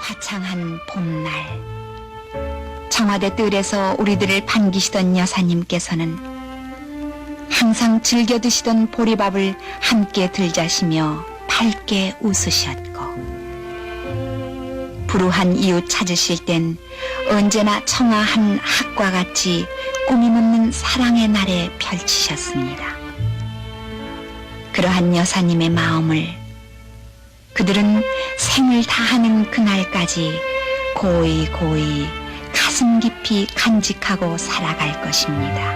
화창한 봄날 청와대 뜰에서 우리들을 반기시던 여사님께서는 항상 즐겨 드시던 보리밥을 함께 들자시며 밝게 웃으셨고 불우한 이웃 찾으실 땐 언제나 청아한 학과 같이 꾸밈없는 사랑의 날에 펼치셨습니다. 그러한 여사님의 마음을 그들은 생을 다하는 그날까지 고이 고이 가슴 깊이 간직하고 살아갈 것입니다.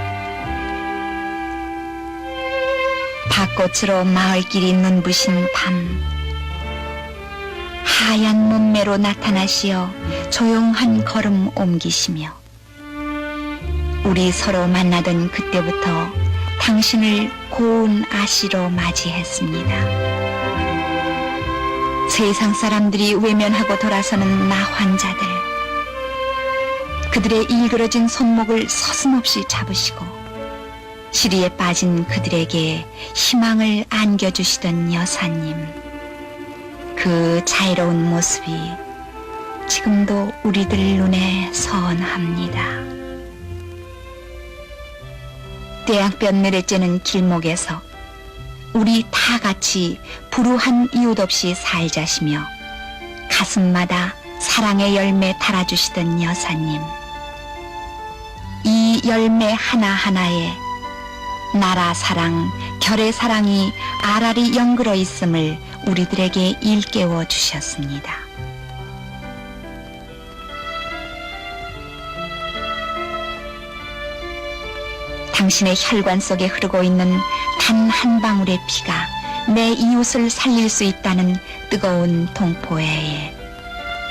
밭꽃으로 마을길이 눈부신 밤 하얀 몸매로 나타나시어 조용한 걸음 옮기시며 우리 서로 만나던 그때부터 당신을 고운 아시로 맞이했습니다. 세상 사람들이 외면하고 돌아서는 나 환자들. 그들의 일그러진 손목을 서슴없이 잡으시고 시리에 빠진 그들에게 희망을 안겨주시던 여사님. 그 자애로운 모습이 지금도 우리들 눈에 선합니다. 대학볕 내려쬐는 길목에서 우리 다 같이 불우한 이웃 없이 살자시며 가슴마다 사랑의 열매 달아주시던 여사님. 이 열매 하나하나에 나라 사랑, 결의 사랑이 알알이 연그러 있음을 우리들에게 일깨워 주셨습니다. 당신의 혈관 속에 흐르고 있는 단 한 방울의 피가 내 이웃을 살릴 수 있다는 뜨거운 동포에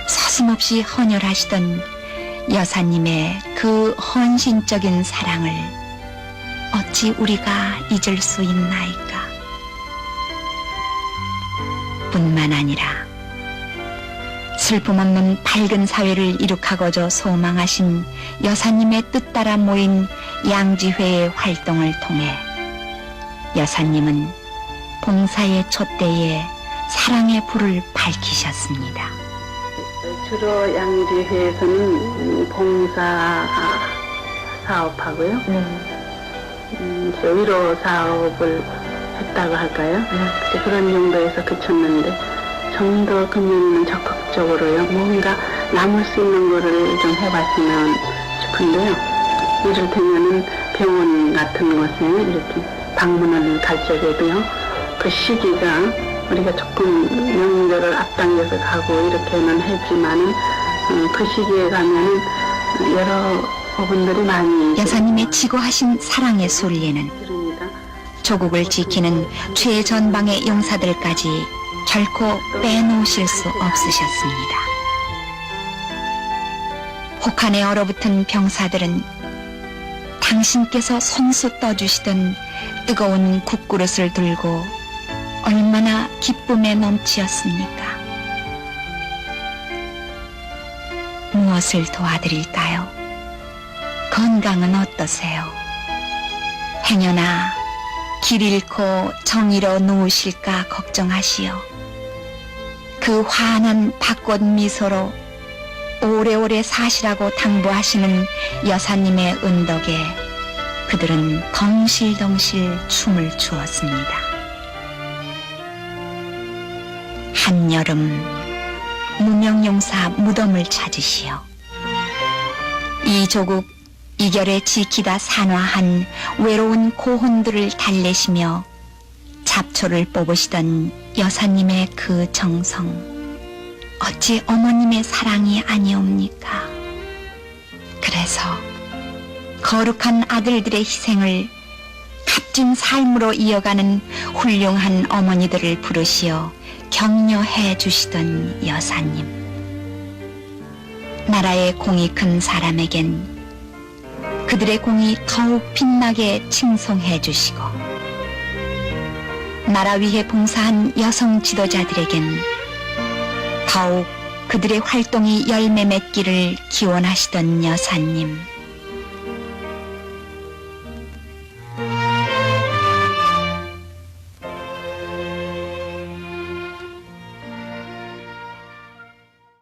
서슴없이 헌혈하시던 여사님의 그 헌신적인 사랑을 어찌 우리가 잊을 수 있나이까? 뿐만 아니라 슬픔 없는 밝은 사회를 이룩하고자 소망하신 여사님의 뜻 따라 모인 양지회의 활동을 통해 여사님은 봉사의 촛대에 사랑의 불을 밝히셨습니다. 주로 양지회에서는 봉사 사업하고요. 음, 이제 위로 사업을 했다고 할까요? 이제 그런 정도에서 그쳤는데 좀 더 금년은 적극적으로요. 뭔가 남을 수 있는 거를 좀 해봤으면 싶은데요. 이를테면은 병원 같은 곳에 이렇게 방문을 갈 적에도요. 그 시기가 우리가 조금 명절을 앞당겨서 가고 이렇게는 했지만은 음, 그 시기에 가면은 여러 분들이 많이 여사님의 지고하신 사랑의 소리에는. 조국을 지키는 최전방의 용사들까지 결코 빼놓으실 수 없으셨습니다. 혹한에 얼어붙은 병사들은 당신께서 손수 떠주시던 뜨거운 국그릇을 들고 얼마나 기쁨에 넘치었습니까? 무엇을 도와드릴까요? 건강은 어떠세요? 행여나 길 잃고 정의로 누우실까 걱정하시오. 그 환한 벚꽃 미소로 오래오래 사시라고 당부하시는 여사님의 은덕에 그들은 덩실덩실 춤을 추었습니다. 한여름 무명용사 무덤을 찾으시오. 이 조국 이결에 지키다 산화한 외로운 고혼들을 달래시며 잡초를 뽑으시던 여사님의 그 정성 어찌 어머님의 사랑이 아니옵니까? 그래서 거룩한 아들들의 희생을 값진 삶으로 이어가는 훌륭한 어머니들을 부르시어 격려해 주시던 여사님. 나라의 공이 큰 사람에겐 그들의 공이 더욱 빛나게 칭송해 주시고 나라 위해 봉사한 여성 지도자들에겐 더욱 그들의 활동이 열매 맺기를 기원하시던 여사님.